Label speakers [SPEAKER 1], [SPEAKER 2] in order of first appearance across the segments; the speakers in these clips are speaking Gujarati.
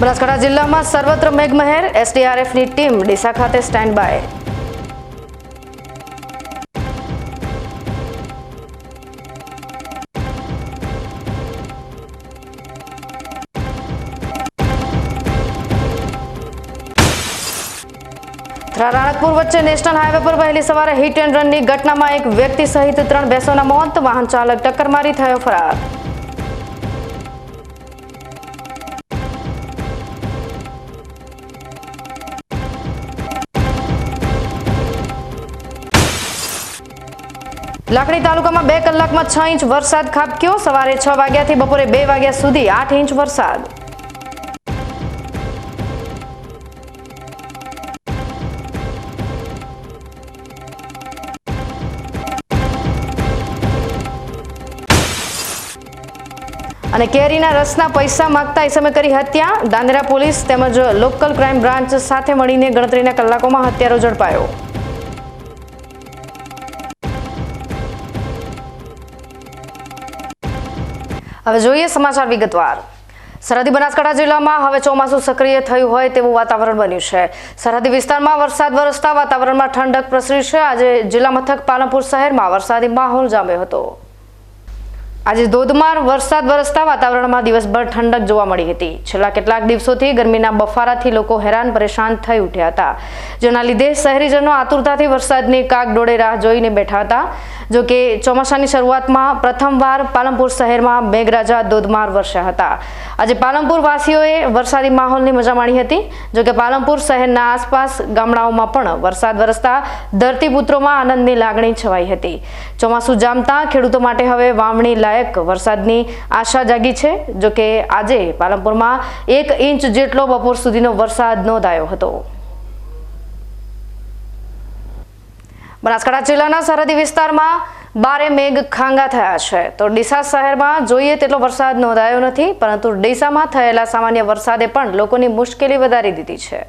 [SPEAKER 1] બનાસકાંઠા જિલ્લામાં સર્વત્ર મેઘમહેર એસડીઆરએફની ટીમ ડીસા ખાતે સ્ટેન્ડ બાય રાણકપુર વચ્ચે નેશનલ હાઈવે પર વહેલી સવારે હિટ એન્ડ રનની ઘટનામાં એક વ્યક્તિ સહિત ત્રણ બેસોના મોત વાહન ચાલક ટક્કર મારી થયો ફરાર. લાકડી તાલુકામાં બે કલાકમાં છ ઇંચ વરસાદ ખાબક્યો. સવારે છ વાગ્યાથી બપોરે બે વાગ્યા સુધી આઠ ઇંચ વરસાદ. અને કેરીના રસના પૈસા માગતા ઇસમે કરી હત્યા. દાંદરા પોલીસ તેમજ લોકલ ક્રાઇમ બ્રાન્ચ સાથે મળીને ગણતરીના કલાકોમાં હત્યારો ઝડપાયો. હવે જોઈએ સમાચાર વિગતવાર. સરહદી બનાસકાંઠા જિલ્લામાં હવે ચોમાસું સક્રિય થયું હોય તેવું વાતાવરણ બન્યું છે. સરહદી વિસ્તારમાં વરસાદ વરસતા વાતાવરણમાં ઠંડક પ્રસરી છે. આજે જિલ્લા મથક પાલનપુર શહેરમાં વરસાદી માહોલ જામ્યો હતો. આજે ધોધમાર વરસાદ વરસતા વાતાવરણમાં દિવસભર ઠંડક જોવા મળી હતી. છેલ્લા કેટલાક દિવસોથી ગરમીના બફારાથી લોકો હેરાન પરેશાન થઈ ઉઠ્યા હતા. જેના લીધે શહેરીજનો આતુરતાથી વરસાદની કાગ ડોળે રાહ જોઈને બેઠા હતા. જો કે ચોમાસાની શરૂઆતમાં પ્રથમવાર પાલનપુર શહેરમાં મેઘરાજા ધોધમાર વરસ્યા હતા. આજે પાલનપુર વાસીઓએ વરસાદી માહોલની મજા માણી હતી. જો કે પાલનપુર શહેરના આસપાસ ગામડાઓમાં પણ વરસાદ વરસતા ધરતીપુત્રોમાં આનંદની લાગણી છવાઈ હતી. ચોમાસું જામતા ખેડૂતો માટે હવે વાવણી લાયક વરસાદની આશા જાગી છે, જો કે આજે પાલનપુરમાં એક ઇંચ જેટલો બપોર સુધીનો વરસાદ નોંધાયો હતો. બનાસકાંઠા જિલ્લાના સરહદી વિસ્તારમાં બારે મેઘ ખાંગા થયા છે. તો ડીસા શહેરમાં જોઈએ તેટલો વરસાદ નોંધાયો નથી, પરંતુ ડીસામાં થયેલા સામાન્ય વરસાદે પણ લોકોની મુશ્કેલી વધારી દીધી છે.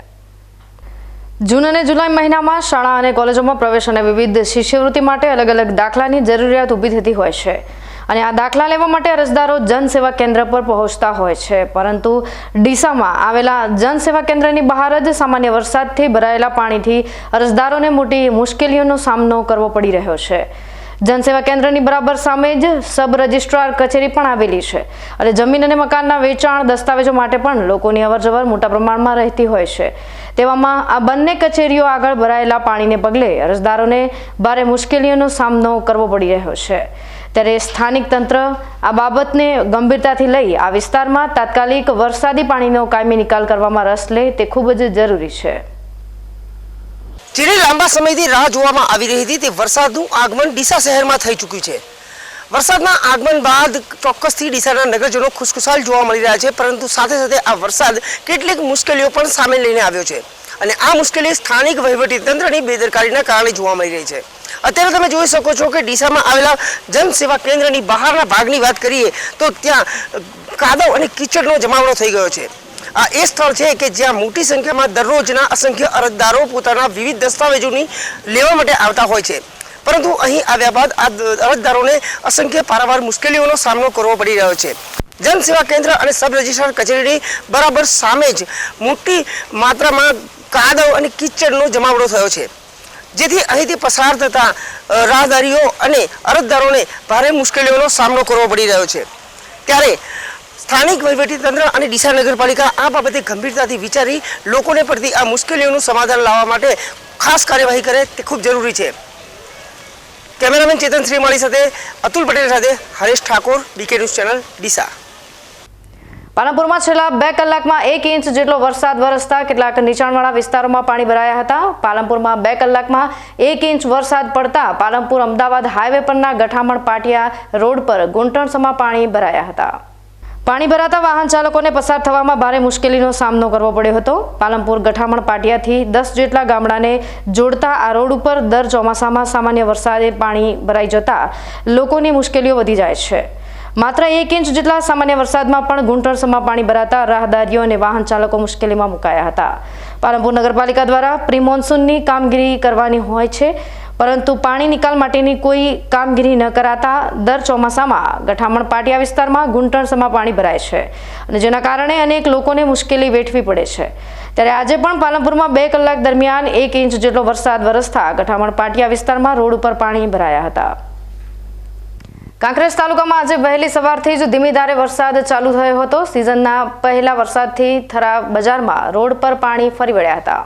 [SPEAKER 1] જૂન અને જુલાઈ મહિનામાં શાળા અને કોલેજોમાં પ્રવેશ અને વિવિધ શિષ્યવૃત્તિ માટે અલગ અલગ દાખલાની જરૂરિયાત ઊભી થતી હોય છે. અને આ દાખલા લેવા માટે અરજદારો જનસેવા કેન્દ્ર પર પહોંચતા હોય છે. પરંતુ ડીસામાં આવેલા જનસેવા કેન્દ્રની બહાર જ સામાન્ય વરસાદથી ભરાયેલા પાણીથી અરજદારોને મોટી મુશ્કેલીઓનો સામનો કરવો પડી રહ્યો છે. જનસેવા કેન્દ્રની બરાબર સામે જ સબ રજિસ્ટ્રાર કચેરી પણ આવેલી છે અને જમીન અને મકાનના વેચાણ દસ્તાવેજો માટે પણ લોકોની અવરજવર મોટા પ્રમાણમાં રહેતી હોય છે. તેવામાં આ બંને કચેરીઓ આગળ ભરાયેલા પાણીને પગલે અરજદારોને ભારે મુશ્કેલીઓનો સામનો કરવો પડી રહ્યો છે. ત્યારે સ્થાનિક તંત્ર આ બાબતને ગંભીરતાથી લઈ આ વિસ્તારમાં તાત્કાલિક વરસાદી પાણીનો કાયમી નિકાલ કરવામાં રસ લે તે ખૂબ જ જરૂરી છે.
[SPEAKER 2] જેને લાંબા સમયથી રાહ જોવામાં આવી રહી હતી તે વરસાદનું આગમન ડીસા શહેરમાં થઈ ચૂક્યું છે. વરસાદના આગમન બાદ ચોક્કસથી ડીસાના નગરજનો ખુશખુશાલ જોવા મળી રહ્યા છે, પરંતુ સાથે સાથે આ વરસાદ કેટલીક મુશ્કેલીઓ પણ સામે લઈને આવ્યો છે. અને આ મુશ્કેલી સ્થાનિક વહીવટી તંત્રની બેદરકારીના કારણે જોવા મળી રહી છે. અત્યારે તમે જોઈ શકો છો કે ડીસામાં આવેલા જનસેવા કેન્દ્રની બહારના ભાગની વાત કરીએ, તો ત્યાં કાદવ અને કીચડનો જમાવડો થઈ ગયો છે. આ એ સ્થળ છે કે જ્યાં મોટી સંખ્યામાં દરરોજના અસંખ્ય અરજદારો પોતાના વિવિધ દસ્તાવેજોની લેવા માટે આવતા હોય છે. પરંતુ અહીં આવ્યા બાદ આ અરજદારોને અસંખ્ય પારાવાર મુશ્કેલીઓનો સામનો કરવો પડી રહ્યો છે. જનસેવા કેન્દ્ર અને સબ રજિસ્ટ્રાર કચેરીની બરાબર સામે જ મોટી માત્રામાં કાદવ અને કીચડનો જમાવડો થયો છે. જેથી અહીંથી પસાર થતા રાહદારીઓ અને અરજદારોને ભારે મુશ્કેલીઓનો સામનો કરવો પડી રહ્યો છે. ત્યારે સ્થાનિક વહીવટીતંત્ર અને ડીસા નગરપાલિકા આ બાબતે ગંભીરતાથી વિચારી લોકોને પડતી આ મુશ્કેલીઓનું સમાધાન લાવવા માટે ખાસ કાર્યવાહી કરે તે ખૂબ જરૂરી છે. કેમેરામેન ચેતન શ્રીમાળી સાથે અતુલ પટેલ સાથે Haresh Thakor BK news channel, Deesa.
[SPEAKER 1] પાલનપુરમાં છેલ્લા બે કલાકમાં એક ઇંચ જેટલો વરસાદ વરસતા કેટલાક નીચાણવાળા વિસ્તારોમાં પાણી ભરાયા હતા. પાલનપુરમાં બે કલાકમાં એક ઇંચ વરસાદ પડતા પાલનપુર અમદાવાદ હાઈવે પરના ગઠામણ પાટિયા રોડ પર ગુંટણસમાં પાણી ભરાયા હતા. પાણી ભરાતા વાહન ચાલકોને પસાર થવામાં ભારે મુશ્કેલીનો સામનો કરવો પડ્યો હતો. પાલનપુર, ગઠામણ, પાટિયાથી દસ જેટલા ગામડાને જોડતા આ રોડ ઉપર દર ચોમાસામાં સામાન્ય વરસાદે પાણી ભરાઈ જતા લોકોની મુશ્કેલીઓ વધી જાય છે. માત્ર એક ઇંચ જેટલા સામાન્ય વરસાદમાં પણ ગુંટરસમાં પાણી ભરાતા રાહદારીઓ અને વાહન ચાલકો મુશ્કેલીમાં મુકાયા હતા. પાલનપુર નગરપાલિકા દ્વારા પ્રી મોન્સૂનની કામગીરી કરવાની હોય છે. પરંતુ પાણી નિકાલ માટેની કોઈ કામગીરી ન કરાતા દર ચોમાસામાં ગઠામણ પાટિયા વિસ્તારમાં ગુંટણસમાં પાણી ભરાય છે અને જેના કારણે અનેક લોકોને મુશ્કેલી વેઠવી પડે છે. ત્યારે આજે પણ પાલનપુરમાં બે કલાક દરમિયાન એક ઇંચ જેટલો વરસાદ વરસતા ગઠામણ પાટિયા વિસ્તારમાં રોડ ઉપર પાણી ભરાયા હતા. કાંકરેજ તાલુકામાં આજે વહેલી સવારથી જ ધીમી ધારે વરસાદ ચાલુ થયો હતો. સિઝનના પહેલા વરસાદથી થરા બજારમાં રોડ પર પાણી ફરી વળ્યા હતા.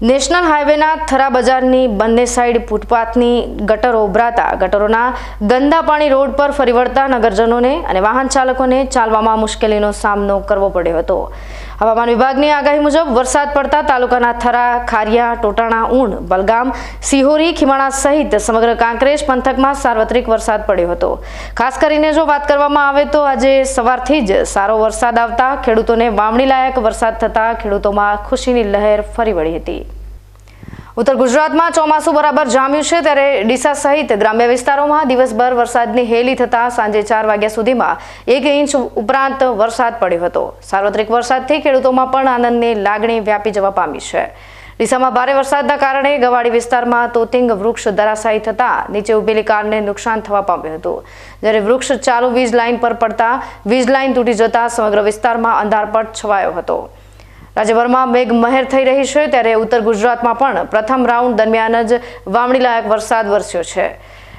[SPEAKER 1] નેશનલ હાઈવેના થરા બજારની બંને સાઈડ ફૂટપાથની ગટરો ઉભરાતા ગટરોના ગંદા પાણી રોડ પર ફરી વળતા નગરજનોને અને વાહન ચાલકોને ચાલવામાં મુશ્કેલીનો સામનો કરવો પડ્યો હતો. હવામાન વિભાગની આગાહી મુજબ વરસાદ પડતા તાલુકાના થરા, ખારિયા, ટોટાણા, ઊણ, બલગામ, સિહોરી, ખીમાણા સહિત સમગ્ર કાંકરેજ પંથકમાં સાર્વત્રિક વરસાદ પડ્યો હતો. ખાસ કરીને જો વાત કરવામાં આવે તો આજે સવારથી જ સારો વરસાદ આવતા ખેડૂતોને વાવણી લાયક વરસાદ થતાં ખેડૂતોમાં ખુશીની લહેર ફરી વળી હતી. ઉત્તર ગુજરાતમાં ચોમાસું બરાબર જામ્યું છે ત્યારે ડીસા સહિત ગ્રામ્ય વિસ્તારોમાં દિવસભર વરસાદની હેલી થતા સાંજે ચાર વાગ્યા સુધીમાં એક ઇંચ ઉપરાંત વરસાદ પડ્યો હતો. સાર્વત્રિક વરસાદથી ખેડૂતોમાં પણ આનંદની લાગણી વ્યાપી જવા પામી છે. ડીસામાં ભારે વરસાદના કારણે ગવાડી વિસ્તારમાં તોતિંગ વૃક્ષ ધરાશાયી થતા નીચે ઉભેલી કારને નુકસાન થવા પામ્યું હતું. જ્યારે વૃક્ષ ચાલુ વીજ લાઇન પર પડતા વીજ લાઇન તૂટી જતા સમગ્ર વિસ્તારમાં અંધારપટ છવાયો હતો. રાજ્યભરમાં મેઘ મહેર થઈ રહી છે ત્યારે ઉત્તર ગુજરાતમાં પણ પ્રથમ રાઉન્ડ દરમિયાન જ વાવણી લાયક વરસાદ વરસ્યો છે.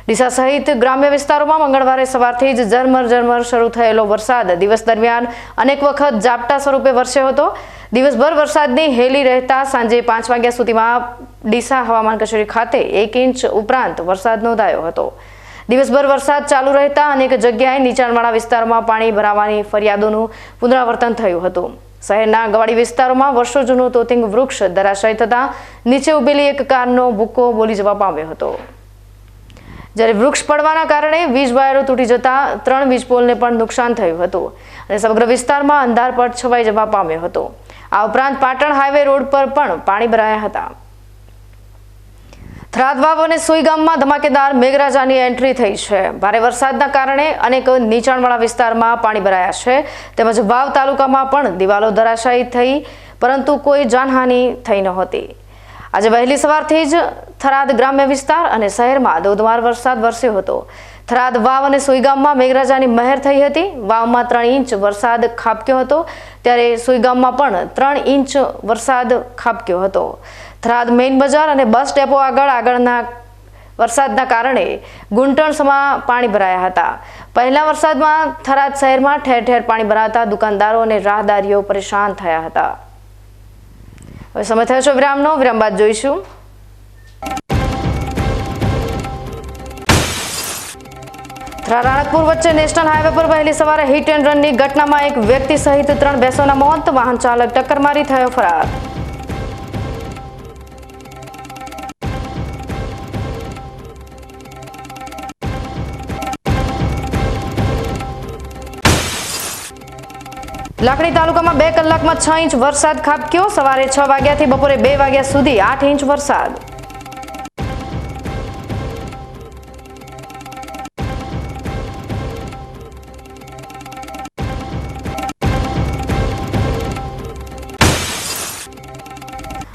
[SPEAKER 1] ડીસા સહિત ગ્રામ્ય વિસ્તારોમાં મંગળવારે સવારથી જ ઝરમર ઝરમર શરૂ થયેલો વરસાદ દિવસ દરમિયાન અનેક વખત ઝાપટા સ્વરૂપે વરસ્યો હતો. દિવસભર વરસાદની હેલી રહેતા સાંજે પાંચ વાગ્યા સુધીમાં ડીસા હવામાન કચેરી ખાતે એક ઇંચ ઉપરાંત વરસાદ નોંધાયો હતો. દિવસભર વરસાદ ચાલુ રહેતા અનેક જગ્યાએ નીચાણવાળા વિસ્તારોમાં પાણી ભરાવાની ફરિયાદોનું પુનરાવર્તન થયું હતું. શહેરના ગવાડી વિસ્તારોમાં વર્ષો જૂનું તોતિંગ વૃક્ષ ધરાશાય થતા નીચે ઉભેલી એક કારનો ભૂક્કો બોલી જવા પામ્યો હતો. જ્યારે વૃક્ષ પડવાના કારણે વીજ વાયરો તૂટી જતા ત્રણ વીજ પોલને પણ નુકસાન થયું હતું અને સમગ્ર વિસ્તારમાં અંધારપટ છવાઈ જવા પામ્યો હતો. આ ઉપરાંત પાટણ હાઈવે રોડ પર પણ પાણી ભરાયા હતા. થરાદ વાવ અને સુઈ ગામમાં ધમાકેદાર મેઘરાજાની એન્ટ્રી થઈ છે. ભારે વરસાદના કારણે અનેક નીચાણવાળા વિસ્તારમાં પાણી ભરાયા છે. તેમજ વાવ તાલુકામાં પણ દિવાલો ધરાશાયી થઈ, પરંતુ કોઈ જાનહાનિ થઈ નહોતી. આજે વહેલી સવારથી જ થરાદ ગ્રામ્ય વિસ્તાર અને શહેરમાં ધોધમાર વરસાદ વરસ્યો હતો. થરાદ વાવ અને સુઈગામમાં મેઘરાજાની મહેર થઈ હતી. વાવમાં ત્રણ ઇંચ વરસાદ ખાબક્યો હતો. ત્યારે સુઈગામમાં પણ ત્રણ ઇંચ વરસાદ ખાબક્યો હતો. થરાદ મેઇન બજાર અને બસ ડેપો આગળ આગળના વરસાદના કારણે ગુંટણસમાં પાણી ભરાયા હતા. પહેલા વરસાદમાં થરાદ શહેરમાં ઠેર ઠેર પાણી ભરાતા દુકાનદારો અને રાહદારીઓ પરેશાન થયા હતા. હવે સમય થયો છે વિરામનો. વિરામ બાદ જોઈશું. રાણકપુર વચ્ચે નેશનલ હાઈવે પર વહેલી સવારે હિટ એન્ડ રનની ઘટનામાં એક વ્યક્તિ સહિત ત્રણ બેસોના મોત, વાહન ચાલક ટક્કર મારી થયો ફરાર. લાકડી તાલુકામાં બે કલાકમાં છ ઇંચ વરસાદ ખાબક્યો. સવારે છ વાગ્યાથી બપોરે બે વાગ્યા સુધી આઠ ઇંચ વરસાદ.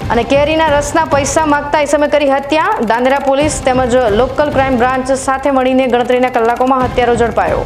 [SPEAKER 1] અને કેરીના રસના પૈસા માંગતા ઇસમે કરી હત્યા. દાંદરા પોલીસ તેમજ લોકલ ક્રાઇમ બ્રાન્ચ સાથે મળીને ગણતરીના કલાકોમાં હત્યારો ઝડપાયો.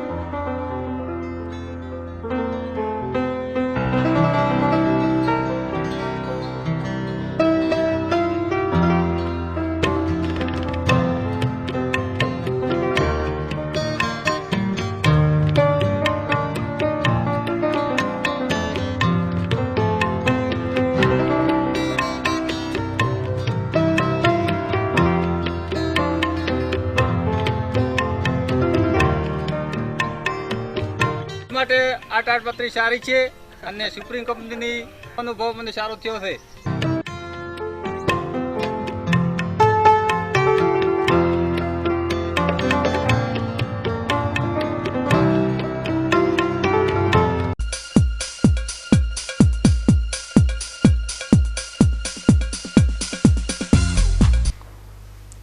[SPEAKER 3] માટે આ તાડપત્રી સારી છે અને સુપ્રીમ કંપનીની અનુભવ મને સારો થયો છે.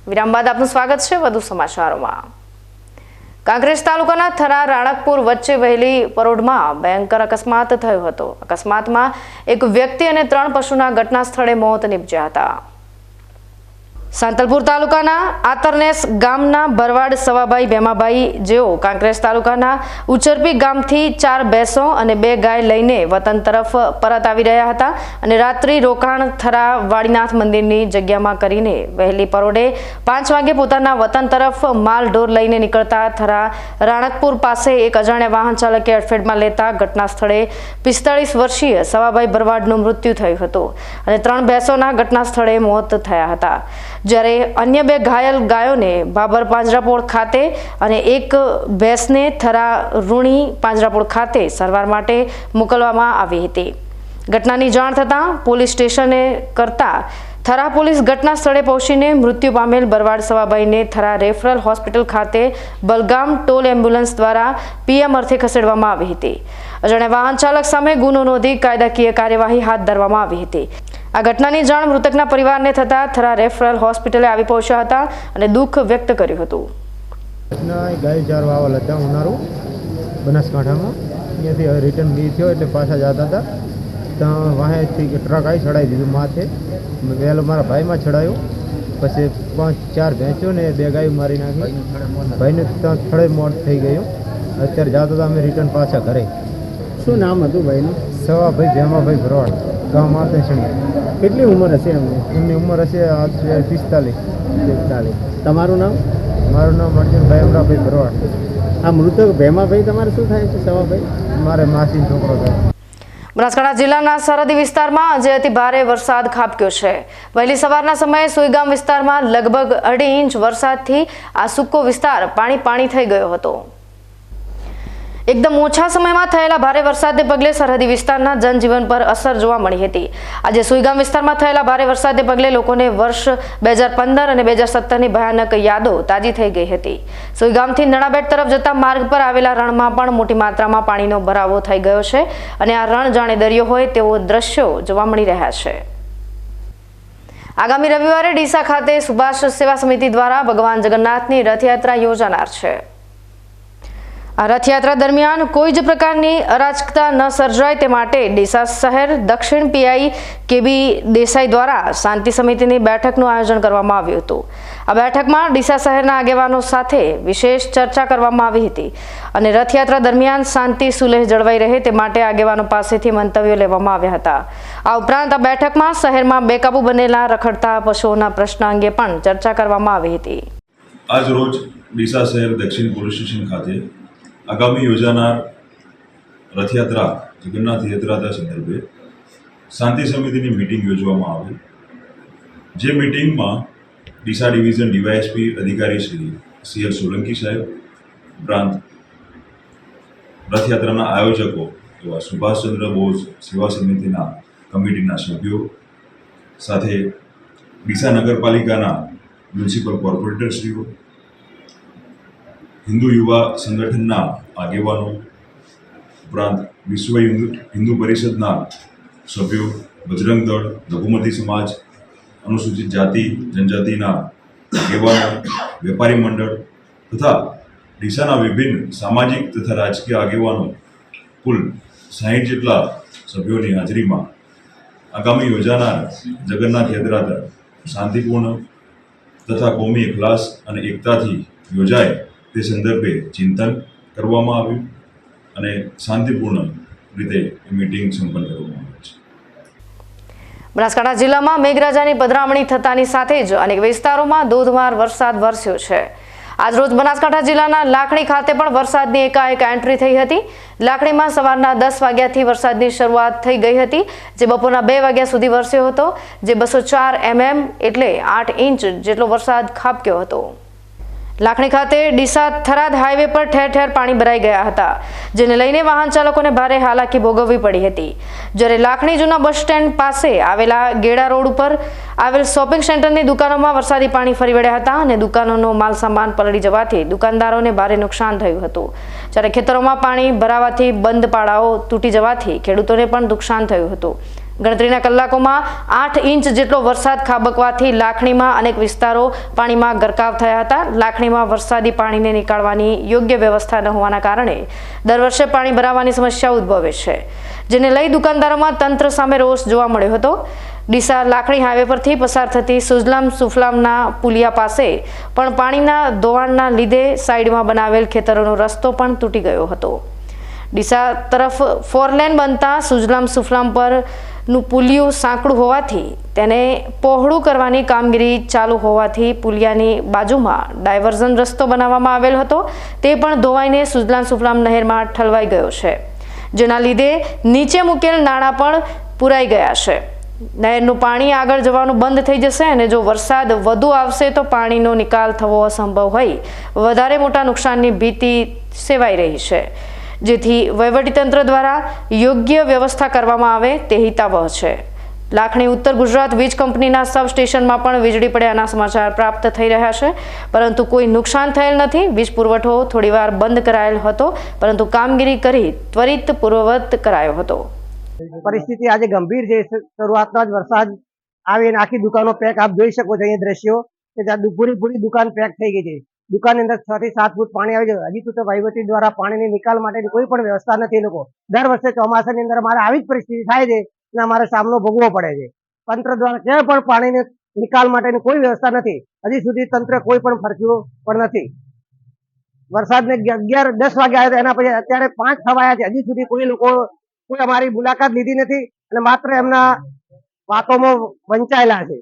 [SPEAKER 1] વિરામ બાદ આપનું સ્વાગત છે વધુ સમાચારોમાં. કાંકરેજ તાલુકાના થરા રાણકપુર વચ્ચે વહેલી પરોઢમાં ભયંકર અકસ્માત થયો હતો. અકસ્માતમાં એક વ્યક્તિ અને ત્રણ પશુના ઘટના સ્થળે મોત નીપજ્યા હતા. સાંતલપુર તાલુકાના આતરનેસ ગામના ભરવાડ સવાભાઈ ભેમાભાઈ જેઓ કાંકરેજ તાલુકાના ઉચરપી ગામથી ચાર ભેંસો અને બે ગાય લઈને વતન તરફ પરત આવી રહ્યા હતા અને રાત્રિ રોકાણ થરા વાડીનાથ મંદિરની જગ્યામાં કરીને વહેલી પરોઢે પાંચ વાગે પોતાના વતન તરફ માલ ઢોર લઈને નીકળતા થરા રાણકપુર પાસે એક અજાણ્યા વાહન ચાલકે અડફેટમાં લેતા ઘટના સ્થળે પિસ્તાળીસ વર્ષીય સવાભાઈ ભરવાડનું મૃત્યુ થયું હતું અને ત્રણ ભેંસોના ઘટના સ્થળે મોત થયા હતા. જ્યારે અન્ય બે ઘાયલ ગાયોને બાબર પાંજરાપોળ ખાતે અને એક ભેંસને થરા રૂણી પાંજરાપોળ ખાતે સારવાર માટે મોકલવામાં આવી હતી. ઘટનાની જાણ થતાં પોલીસ સ્ટેશને કરતા થરા પોલીસ ઘટના સ્થળે પહોંચીને મૃત્યુ પામેલ બરવાડ સવાભાઈને થરા રેફરલ હોસ્પિટલ ખાતે બલગામ ટોલ એમ્બ્યુલન્સ દ્વારા પીએમ અર્થે ખસેડવામાં આવી હતી. અજાણ્યા વાહન ચાલક સામે ગુનો નોંધી કાયદાકીય કાર્યવાહી હાથ ધરવામાં આવી હતી. આ ઘટનાની જાણ મૃતકના પરિવારને થતા થરા રેફરલ હોસ્પિટલે આવી પહોંચ્યા હતા અને દુઃખ વ્યક્ત કર્યું હતું.
[SPEAKER 4] ઘટના ગાય ચાર વાવલ હતા ઉનાળું બનાસકાંઠામાં. અહીંયાથી રિટર્ન બી થયો એટલે પાછા જતા હતા. ત્યાં વાહેથી ટ્રક આવી ચડાવી દીધું માથે. વહેલો મારા ભાઈમાં ચડાયું. પછી પાંચ ચાર ભેંચો ને બે ગાયો મારી નાખી. ભાઈને ત્યાં થોડે મોત થઈ ગયું. અત્યારે જતા હતા અમે રિટર્ન પાછા ઘરે. શું નામ હતું ભાઈનું? સવાભાઈ ભેમાભાઈ ભરોડ ગામ માતેસણી કેટલી ઉંમર હશે એમની? એમની ઉંમર હશે આજે પિસ્તાલીસ પિસ્તાલીસ તમારું નામ? મારું નામ અર્જુનભાઈ અમરાભાઈ ભરવાડ. આ મૃતક ભેમાભાઈ તમારે શું થાય છે સવાભાઈ? મારે માસી છોકરો થાય
[SPEAKER 1] બનાસકાંઠા જિલ્લાના સરહદી વિસ્તારમાં આજે અતિ ભારે વરસાદ ખાબક્યો છે. વહેલી સવારના સમયે સુઈગામ વિસ્તારમાં લગભગ અઢી ઇંચ વરસાદથી આ સૂકો વિસ્તાર પાણી પાણી થઈ ગયો હતો. એકદમ ઓછા સમયમાં થયેલા ભારે વરસાદને પગલે સરહદી વિસ્તારના જનજીવન પર અસર જોવા મળી હતી. આજે સુઈગામ વિસ્તારમાં થયેલા ભારે વરસાદને પગલે લોકોને વર્ષ બે અને બે હજાર ભયાનક યાદો તાજી થઈ ગઈ હતી. સુઈગામથી નણાબેટ તરફ જતા માર્ગ પર આવેલા રણમાં પણ મોટી માત્રામાં પાણીનો ભરાવો થઈ ગયો છે અને આ રણ જાણે દરિયો હોય તેવો દ્રશ્યો જોવા મળી રહ્યા છે. આગામી રવિવારે ડીસા ખાતે સુભાષ સેવા સમિતિ દ્વારા ભગવાન જગન્નાથની રથયાત્રા યોજાનાર છે. આ રથયાત્રા દરમિયાન કોઈ જ પ્રકારની અરાજકતા ન સર્જાય તે માટે ડીસા શહેર, દક્ષિણ પીઆઈ કેબી દેસાઈ દ્વારા શાંતિ સમિતિની બેઠકનું આયોજન કરવામાં આવ્યું હતું. આ બેઠકમાં ડીસા શહેરના આગેવાનો સાથે વિશેષ ચર્ચા કરવામાં આવી હતી અને રથયાત્રા દરમિયાન શાંતિ સુલેહ જળવાઈ રહે તે માટે આગેવાનો પાસેથી મંતવ્યો લેવામાં આવ્યા હતા. આ ઉપરાંત આ બેઠકમાં શહેરમાં બેકાબુ બનેલા રખડતા પશુઓના પ્રશ્ન અંગે પણ ચર્ચા કરવામાં આવી હતી.
[SPEAKER 5] આજ રોજ ડીસા શહેર દક્ષિણ પોલીસ સ્ટેશન ખાતે આગામી યોજાનાર રથયાત્રા, જગન્નાથ યાત્રા સંદર્ભે શાંતિ સમિતિની મિટિંગ યોજવામાં આવી જે મિટિંગમાં ડીસા ડિવિઝન ડીવાયએસપી અધિકારી શ્રી સીએલ સોલંકી સાહેબ ઉપરાંત રથયાત્રાના આયોજકો એવા સુભાષચંદ્ર બોઝ સેવા સમિતિના કમિટીના સભ્યો સાથે ડીસા નગરપાલિકાના મ્યુનિસિપલ કોર્પોરેટરશ્રીઓ હિન્દુ યુવા સંગઠનના આગેવાનો ઉપરાંત વિશ્વ હિન્દુ હિન્દુ પરિષદના સભ્યો, બજરંગ દળ, લઘુમતી સમાજ, અનુસૂચિત જાતિ, જનજાતિના આગેવાનો, વેપારી મંડળ તથા ડીસાના વિભિન્ન સામાજિક તથા રાજકીય આગેવાનો કુલ સાહીઠ જેટલા સભ્યોની હાજરીમાં આગામી યોજાનાર જગન્નાથ યાત્રા શાંતિપૂર્ણ તથા કોમી એકલાસ અને એકતાથી યોજાય તે સંદર્ભે ચિંતન કરવામાં આવ્યું અને શાંતિપૂર્ણ રીતે એ સંપન્ન કરવામાં આવી છે.
[SPEAKER 1] બનાસકાંઠા જિલ્લામાં મેઘરાજાની પધરામણી થતાની સાથે જ અનેક વિસ્તારોમાં ધોધમાર વરસાદ વરસ્યો છે. આજરોજ બનાસકાંઠા જિલ્લાના લાખણી ખાતે પણ વરસાદની એકાએક એન્ટ્રી થઈ હતી. લાખણીમાં સવારના દસ વાગ્યાથી વરસાદની શરૂઆત થઈ ગઈ હતી, જે બપોરના બે વાગ્યા સુધી વરસ્યો હતો, જે બસો ચાર એમએમ એટલે આઠ ઇંચ જેટલો વરસાદ ખાબક્યો હતો. લાખણી ખાતે ડીસા થરાદ હાઈવે પર ઠેર ઠેર પાણી ભરાઈ ગયા હતા, જેને લઈને વાહન ચાલકોને ભારે હાલાકી ભોગવવી પડી હતી. જ્યારે લાખણી જૂના બસ સ્ટેન્ડ પાસે આવેલા ગેડા રોડ ઉપર આવેલ શોપિંગ સેન્ટરની દુકાનોમાં વરસાદી પાણી ફરી વળ્યા હતા અને દુકાનોનો માલ સામાન પલળી જવાથી દુકાનદારોને ભારે નુકસાન થયું હતું. જ્યારે ખેતરોમાં પાણી ભરાવાથી બંધ પાડાઓ તૂટી જવાથી ખેડૂતોને પણ નુકસાન થયું હતું. ગણતરીના કલાકોમાં આઠ ઇંચ જેટલો વરસાદ ખાબકવાથી લાખણીમાં અનેક વિસ્તારો પાણીમાં ગરકાવ થયા હતા. લાખણીમાં વરસાદી પાણીને નીકાળવાની યોગ્ય વ્યવસ્થા ન હોવાના કારણે દર વર્ષે પાણી ભરાવાની સમસ્યા ઉદ્ભવે છે. જેને લઈ દુકાનદારોમાં તંત્ર સામે રોષ જોવા મળ્યો હતો. ડીસા લાખણી હાઈવે પરથી પસાર થતી સુજલામ સુફલામના પુલિયા પાસે પણ પાણીના ધોવાણના લીધે સાઈડમાં બનાવેલ ખેતરોનો રસ્તો પણ તૂટી ગયો હતો. ડીસા તરફ ફોરલેન બનતા સુજલામ સુફલામ પર નું પુલિયું સાંકડું હોવાથી તેને પહોળું કરવાની કામગીરી ચાલુ હોવાથી પુલિયાની બાજુમાં ડાયવર્ઝન રસ્તો બનાવવામાં આવેલ હતો. તે પણ ધોવાઈને સુજલામ સુફલામ નહેરમાં ઠલવાઈ ગયો છે. જેના લીધે નીચે મૂકેલ નાણાં પણ પુરાઈ ગયા છે. નહેરનું પાણી આગળ જવાનું બંધ થઈ જશે અને જો વરસાદ વધુ આવશે તો પાણીનો નિકાલ થવો અસંભવ હોય. વધારે મોટા નુકસાનની ભીતિ સેવાઈ રહી છે. જેથી વહીવટીતંત્ર દ્વારા યોગ્ય વ્યવસ્થા કરવામાં આવે તે હિતાવહ છે. લાખણી ઉત્તર ગુજરાત વીજ કંપનીના સબ સ્ટેશનમાં પણ વીજળી પડ્યાના સમાચાર પ્રાપ્ત થઈ રહ્યા છે. પરંતુ કોઈ નુકસાન થયેલ નથી. વીજ પુરવઠો થોડીવાર બંધ કરાયેલ હતો, પરંતુ કામગીરી કરી ત્વરિત પૂર્વવત કરાયો હતો.
[SPEAKER 6] પરિસ્થિતિ આજે ગંભીર છે. શરૂઆતમાં જ વરસાદ આવીને આખી દુકાનો પેક આપ જોઈ શકો છો. અહીંયા દ્રશ્યો કે પૂરી પૂરી દુકાન પેક થઈ ગઈ છે. દુકાનની અંદર છ થી સાત ફૂટ પાણી આવી જાય. હજી તો વહીવટી દ્વારા પાણીની નિકાલ માટેની કોઈ પણ વ્યવસ્થા નથી લોકો. દર વર્ષે ચોમાસાની અંદર અમારે આવી જ પરિસ્થિતિ થાય છે અને અમારે સામનો ભોગવવો પડે છે. તંત્ર દ્વારા ક્યાંય પણ પાણીની નિકાલ માટેની કોઈ વ્યવસ્થા નથી. હજી સુધી તંત્ર કોઈ પણ ફરક્યું પણ નથી. વરસાદને અગિયાર, દસ વાગે આવ્યો એના પછી અત્યારે પાંચ થવાયા છે. હજી સુધી કોઈ લોકો, કોઈ અમારી મુલાકાત લીધી નથી અને માત્ર એમના વાતોમાં વંચાયેલા છે.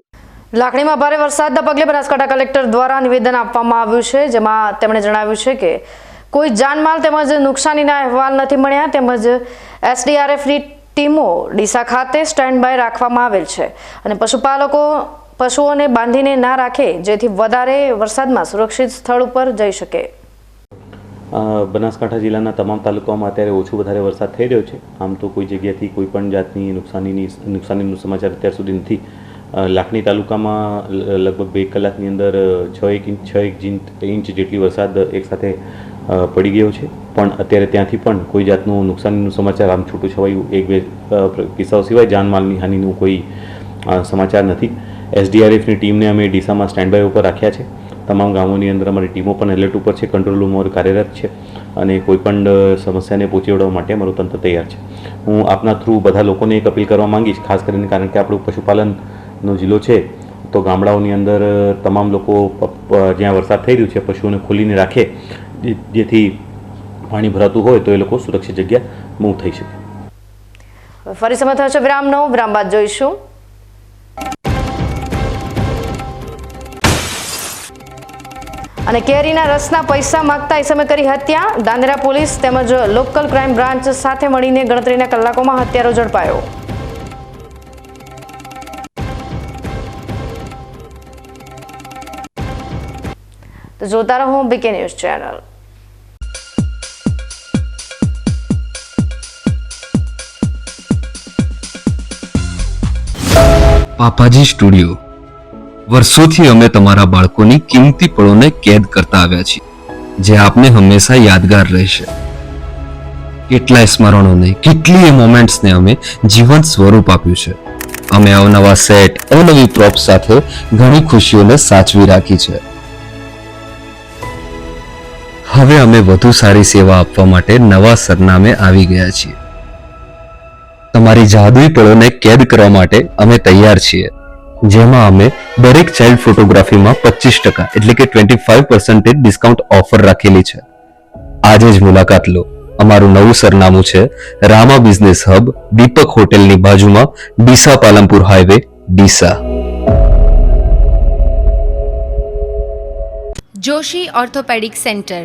[SPEAKER 1] લાખણીમાં ભારે વરસાદના પગલે બનાસકાંઠા કલેક્ટર દ્વારા નિવેદન આપવામાં આવ્યું છે, જેમાં તેમણે જણાવ્યું છે કે કોઈ જાનમાલ તેમજ નુકસાનીના અહેવાલ નથી મળ્યા, તેમજ એસડીઆરએફની ટીમો ડીસા ખાતે સ્ટેન્ડ બાય રાખવામાં આવેલ છે અને પશુપાલકો, પશુઓને બાંધીને ના રાખે, જેથી વધારે વરસાદમાં સુરક્ષિત સ્થળ ઉપર જઈ શકે.
[SPEAKER 7] બનાસકાંઠા જિલ્લાના તમામ તાલુકાઓમાં અત્યારે ઓછો વધારે વરસાદ થઈ રહ્યો છે. આમ તો કોઈ જગ્યાથી કોઈ પણ જાતની નુકસાનીની, નુકસાનીનું સમાચાર અત્યાર સુધી નથી. લાખણી તાલુકામાં લગભગ બે કલાકની અંદર છ એક ઇંચ, છ એક ઇંચ જેટલી વરસાદ એકસાથે પડી ગયો છે. પણ અત્યારે ત્યાંથી પણ કોઈ જાતનું નુકસાનીનું સમાચાર આમ છૂટું છવાયું. એક, બે કિસ્સાઓ સિવાય જાનમાલની હાનિનું કોઈ સમાચાર નથી. એસડીઆરએફની ટીમને અમે ડીસામાં સ્ટેન્ડ બાય ઉપર રાખ્યા છે. તમામ ગામોની અંદર અમારી ટીમો પણ એલર્ટ ઉપર છે. કંટ્રોલ રૂમ ઉપર કાર્યરત છે. અને કોઈ પણ સમસ્યાને પહોંચી વળવા માટે અમારું તંત્ર તૈયાર છે. હું આપના થ્રુ બધા લોકોને એક અપીલ કરવા માંગીશ, ખાસ કરીને કારણ કે આપણું પશુપાલનનો જિલ્લો છે, તો ગામડાઓની અંદર તમામ લોકો જ્યાં વરસાદ થઈ રહ્યું છે, પશુઓને ખોલીને રાખે જેથી પાણી ભરાતું હોય, તો એ લોકો સુરક્ષિત જગ્યા મૂવ થઈ શકે.
[SPEAKER 1] ફરી સમય છે વિરામનો, વિરામ બાદ જોઈશું. અને કેરીના રસના પૈસા માંગતા સમયે કરી હત્યા. દાંદેરા પોલીસ તેમજ લોકલ ક્રાઇમ બ્રાન્ચ સાથે મળીને ગણતરીના કલાકોમાં હત્યારો ઝડપાયો. જોતા રહો BK news channel.
[SPEAKER 8] Papaji studio. વર્ષોથી અમે તમારા બાળકોની કિંમતી પળોને કેદ કરતા આવ્યા છીએ, જે આપને હંમેશા યાદગાર રહેશે. કેટલાય સ્મરણોને, કેટલીય મોમેન્ટ્સને અમે જીવંત સ્વરૂપ આપ્યું છે. અમે અવનવા સેટ અવનવી પ્રોપ સાથે ઘણી ખુશીઓને સાચવી રાખી છે. હવે અમે વધુ સારી સેવા આપવા માટે નવા સરનામે આવી ગયા છીએ. તમારી જાદુઈ પળોને કેદ કરવા માટે અમે તૈયાર છીએ, જેમાં અમે દરેક ચાઇલ્ડ ફોટોગ્રાફીમાં પચીસ ટકા એટલે કે twenty five percentage discount offer રાખેલી છે. આજે જ મુલાકાત લો. અમારું નવું સરનામું છે રામા બિઝનેસ હબ, દીપક હોટેલની બાજુમાં Deesa Palanpur highway, Deesa.
[SPEAKER 9] Joshi orthopaedic centre.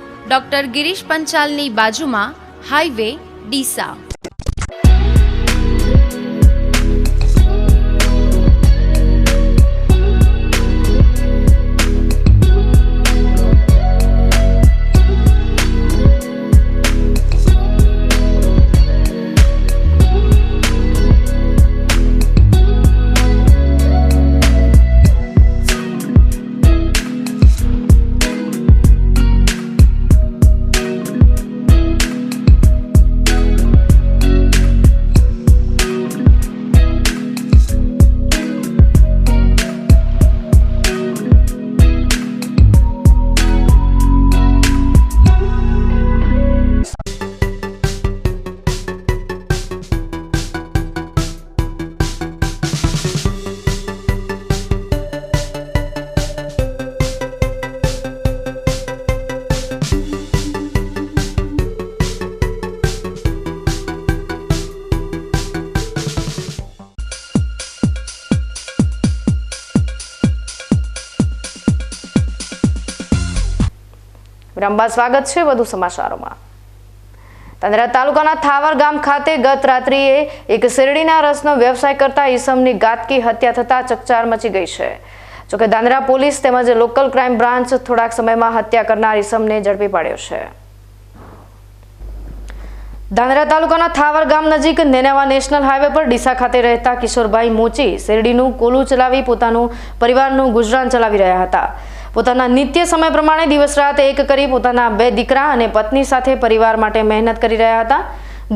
[SPEAKER 9] Doctor Girish પંચાલની બાજુમાં હાઈવે ડીસા.
[SPEAKER 1] વિરામ સ્વાગત છે વધુ સમાચારોમાં. તાંદરા તાલુકાના થાવર ગામ ખાતે ગત રાત્રિએ એક શેરડીના રસનો વ્યવસાય કરતા ઈસમની ગાતકી હત્યા થતા ચકચાર મચી ગઈ છે. જોકે દાંદરા પોલીસ તેમજ લોકલ ક્રાઇમ બ્રાન્ચ થોડાક સમયમાં હત્યા કરનાર ઈસમને ઝડપી પાડ્યો છે. ધાંધરા તાલુકાના થાવર ગામ નજીક નેનાવા નેશનલ હાઈવે પર ડીસા ખાતે રહેતા કિશોરભાઈ મોચી શેરડીનું કોલું ચલાવી પોતાનું પરિવારનું ગુજરાન ચલાવી રહ્યા હતા. પોતાના નિત્ય સમય પ્રમાણે દિવસ રાત એક કરી પોતાના બે દીકરા અને પત્ની સાથે પરિવાર માટે મહેનત કરી રહ્યા હતા.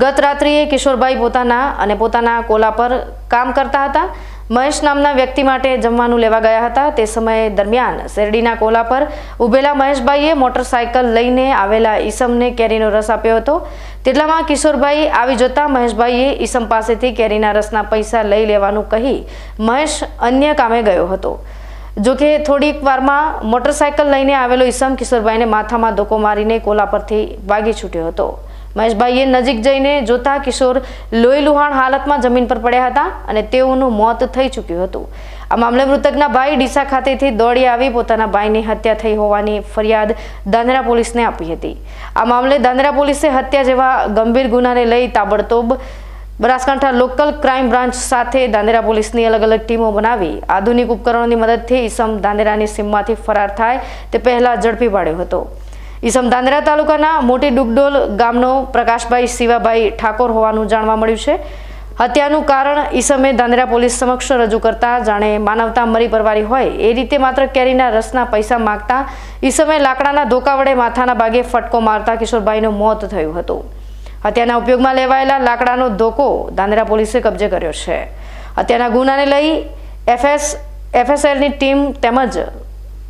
[SPEAKER 1] ગત રાત્રિએ કિશોરભાઈ પોતાના અને પોતાના કોલા પર કામ કરતા હતા. મહેશ નામના વ્યક્તિ માટે જમવાનું લેવા ગયા હતા. તે સમયે દરમિયાન શેરડીના કોલા પર ઊભેલા મહેશભાઈએ મોટરસાયકલ લઈને આવેલા ઈસમને કેરીનો રસ આપ્યો હતો. તેટલામાં કિશોરભાઈ આવી જતા મહેશભાઈએ ઈસમ પાસેથી કેરીના રસના પૈસા લઈ લેવાનું કહી મહેશ અન્ય કામે ગયો હતો. જોકે થોડીક વારમાં મોટરસાયકલ લઈને આવેલો ઈસમ કિશોરભાઈને માથામાં ધોકો મારીને કોલા પરથી વાગી છૂટ્યો હતો. મહેશભાઈએ નજીક જઈને જોતા કિશોર લોહી લુહાણ હાલતમાં જમીન પર પડ્યા હતા અને તેઓનું મોત થઈ ચૂક્યું હતું. આ મામલે મૃતકના ભાઈ ડીસા ખાતેથી દોડી આવી પોતાના ભાઈની હત્યા થઈ હોવાની ફરિયાદ દાંદરા પોલીસને આપી હતી. આ મામલે દાંદરા પોલીસે હત્યા જેવા ગંભીર ગુનાને લઈ તાબડતોબ બનાસકાંઠા લોકલ ક્રાઇમ બ્રાન્ચ સાથે દાંદેરા પોલીસની અલગ અલગ ટીમો બનાવી આધુનિક ઉપકરણોની મદદથી ઈસમ દાંદેરાની સીમમાંથી ફરાર થાય તે પહેલા ઝડપી પાડ્યો હતો. ઈસમ દાંદેરા તાલુકાના મોટી ડુગડોલ ગામનો પ્રકાશભાઈ શિવાભાઈ ઠાકોર હોવાનું જાણવા મળ્યું છે. હત્યાનું કારણ ઈસમે દાંદેરા પોલીસ સમક્ષ રજૂ કરતા જાણે માનવતા મરી પરવારી હોય એ રીતે માત્ર કેરીના રસના પૈસા માગતા ઈસમે લાકડાના ધોકા વડે માથાના ભાગે ફટકો મારતા કિશોરભાઈનું મોત થયું હતું. હત્યાના ઉપયોગમાં લેવાયેલા લાકડાનો ધોકો દાંદેરા પોલીસે કબજે કર્યો છે. હત્યાના ગુનાને લઈ એફએસ એફએસએલની ટીમ તેમજ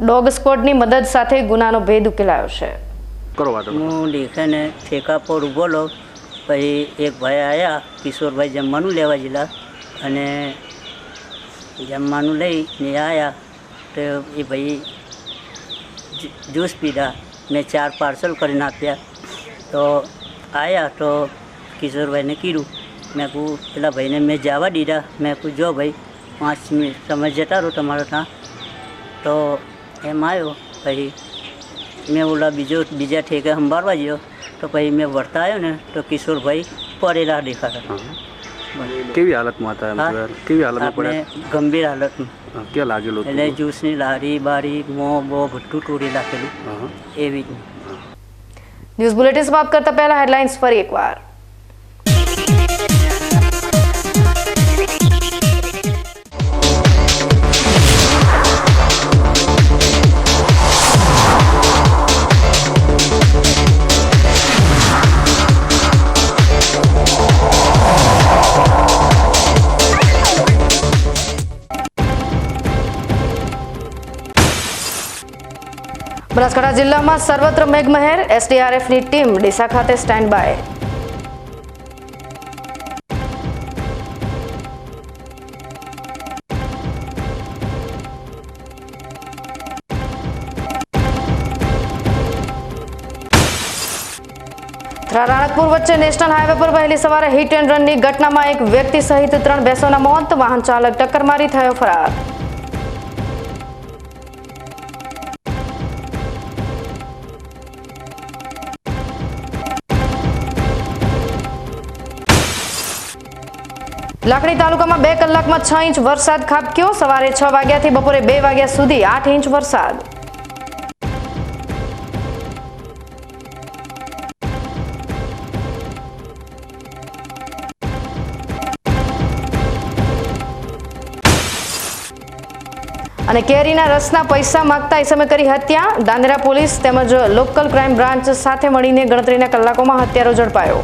[SPEAKER 1] ડોગ સ્કોડની મદદ સાથે ગુનાનો ભેદ ઉકેલાયો છે.
[SPEAKER 10] હું લીખેને ઠેકા પર ઊભો લો પછી એક ભાઈ આવ્યા કિશોરભાઈ જમવાનું લેવા ગયેલા અને જમવાનું લઈને આવ્યા તો એ ભાઈ જ્યુસ પીધા. મેં ચાર પાર્સલ કરીને આપ્યા. તો આવ્યા તો કિશોરભાઈને કીધું. મેં કહું પેલા ભાઈને મેં જવા દીધા. મેં કહું જો ભાઈ પાંચ મિનિટ તમે જતા રહો તમારા ત્યાં. તો એમ આવ્યો પછી મેં ઓલા બીજો બીજા ઠેકે સંભાળવા ગયો. તો પછી મેં વળતા આવ્યો ને તો કિશોરભાઈ પડેલા દેખાતા
[SPEAKER 11] કેવી હાલતમાં હતા? કેવી હાલતમાં
[SPEAKER 10] આપણે ગંભીર હાલતમાં.
[SPEAKER 11] ક્યાં લાગેલું
[SPEAKER 10] એટલે જ્યુસની લારી બારી મોં બો બધું તોડી નાખેલું. એવી જ.
[SPEAKER 1] ન્યૂઝ બુલેટિન સમાપ્ત કરતા પહેલા હેડલાઇન્સ ફરી એકવાર. બનાસકાંઠા જિલ્લામાં સર્વત્ર મેઘમહેર એસડીઆરએફની ટીમ ડીસા ખાતે સ્ટેન્ડ બાય રાણકપુર વચ્ચે નેશનલ હાઈવે પર વહેલી સવારે હિટ એન્ડ રનની ઘટનામાં એક વ્યક્તિ સહિત ત્રણ બેસોના મોત વાહન ચાલક ટક્કર મારી થયો ફરાર. લાકડી તાલુકામાં બે કલાકમાં છ ઇંચ વરસાદ ખાબક્યો. સવારે છ વાગ્યાથી બપોરે બે વાગ્યા સુધી આઠ ઇંચ વરસાદ. અને કેરીના રસના પૈસા માગતા ઇસમે કરી હત્યા. દાંદેરા પોલીસ તેમજ લોકલ ક્રાઇમ બ્રાન્ચ સાથે મળીને ગણતરીના કલાકોમાં હત્યારો ઝડપાયો.